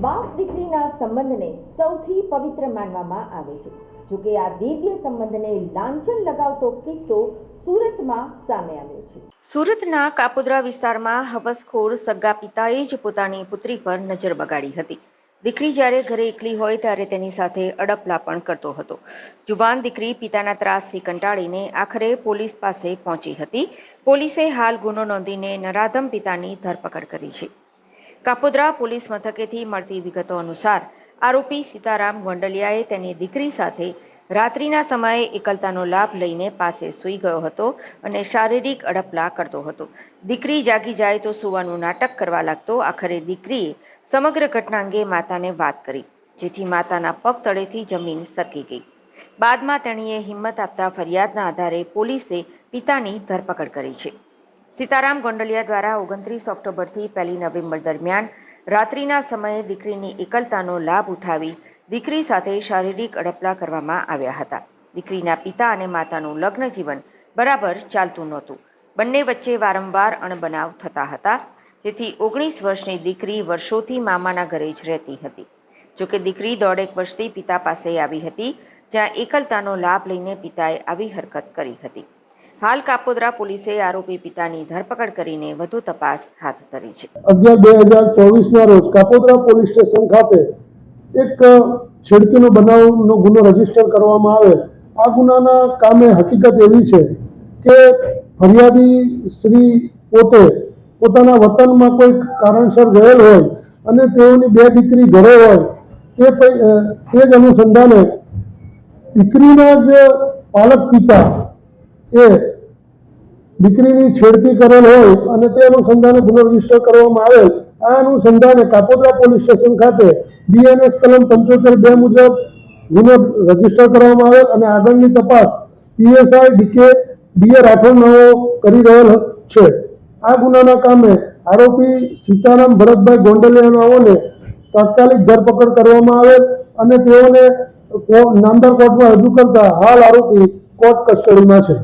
બાપ દીકરીના સંબંધને સૌથી પવિત્ર માનવામાં આવે છે. જોકે આ દિવ્ય સંબંધને લાંછન લગાવતો કિસ્સો સુરતમાં સામે આવ્યો છે. સુરતના કાપોદ્રા વિસ્તારમાં હવસખોર સગા પિતાએ જ પોતાની પુત્રી પર નજર બગાડી હતી. દીકરી જ્યારે ઘરે એકલી હોય ત્યારે તેની સાથે અડપલા પણ કરતો હતો. જુવાન દીકરી પિતાના ત્રાસથી કંટાળીને આખરે પોલીસ પાસે પહોંચી હતી. પોલીસે હાલ ગુનો નોંધીને નરાધમ પિતાની ધરપકડ કરી છે. કાપોદ્રા પોલીસ મથકેથી મળતી વિગતો અનુસાર આરોપી સીતારામ ગોંડલિયાએ તેની દીકરી સાથે રાત્રિના સમયે એકલતાનો લાભ લઈને પાસે સૂઈ ગયો હતો અને શારીરિક અડપલા કરતો હતો. દીકરી જાગી જાય તો સૂવાનું નાટક કરવા લાગતો આખરે દીકરીએ સમગ્ર ઘટના અંગે માતાને વાત કરી, જેથી માતાના પગ તળેથી જમીન સરકી ગઈ. બાદમાં તેણીએ હિંમત આપતા ફરિયાદના આધારે પોલીસે પિતાની ધરપકડ કરી છે. સીતારામ ગોંડલિયા દ્વારા ઓગણત્રીસ ઓક્ટોબરથી પહેલી નવેમ્બર દરમિયાન રાત્રિના સમયે દીકરીની એકલતાનો લાભ ઉઠાવી દીકરી સાથે શારીરિક અડપલા કરવામાં આવ્યા હતા. દીકરીના પિતા અને માતાનું લગ્ન જીવન બરાબર ચાલતું નહોતું. બંને વચ્ચે વારંવાર અણબનાવ થતા હતા, જેથી ઓગણીસ વર્ષની દીકરી વર્ષોથી મામાના ઘરે જ રહેતી હતી. જોકે દીકરી દોઢેક વર્ષથી પિતા પાસે આવી હતી, જ્યાં એકલતાનો લાભ લઈને પિતાએ આવી હરકત કરી હતી. હાલ કાપોદરા પોલીસે આરોપી પિતાની ધરપકડ કરીને વધુ તપાસ હાથ ધરી છે. અગિયાર બે હજાર ચોવીસના રોજ કાપોદરા પોલીસ સ્ટેશન ખાતે એક છેડતીનો બનાવનો ગુનો રજિસ્ટર કરવામાં આવે. આ ગુનાના કામે હકીકત એવી છે કે ફરિયાદી શ્રી પોતે પોતાના વતનમાં કોઈ કારણસર ગયેલ હોય અને તેઓની બે દીકરી ઘરે હોય, તે તે જ અનુસંધાને દીકરીના જ પાલક પિતા એ દીકરીની છેડતી કરેલ હોય અને તે અનુસંધાને ગુનો કરવામાં આવેલ આ અનુસંધાને કાપોદ્રા પોલીસ સ્ટેશન ખાતે બીએનએસ કલમ પંચોતેર બે મુજબ ગુનો રજિસ્ટર કરવામાં આવેલ અને આગળની તપાસ પીએસઆઈ ડીકે બીએ રાઠોડ કરી રહેલ છે. આ ગુનાના કામે આરોપી સીતારામ ભરતભાઈ ગોંડલિયાનાઓને તાત્કાલિક ધરપકડ કરવામાં આવેલ અને તેઓને નાંદર કોર્ટમાં રજૂ કરતા હાલ આરોપી કોર્ટ કસ્ટડીમાં છે.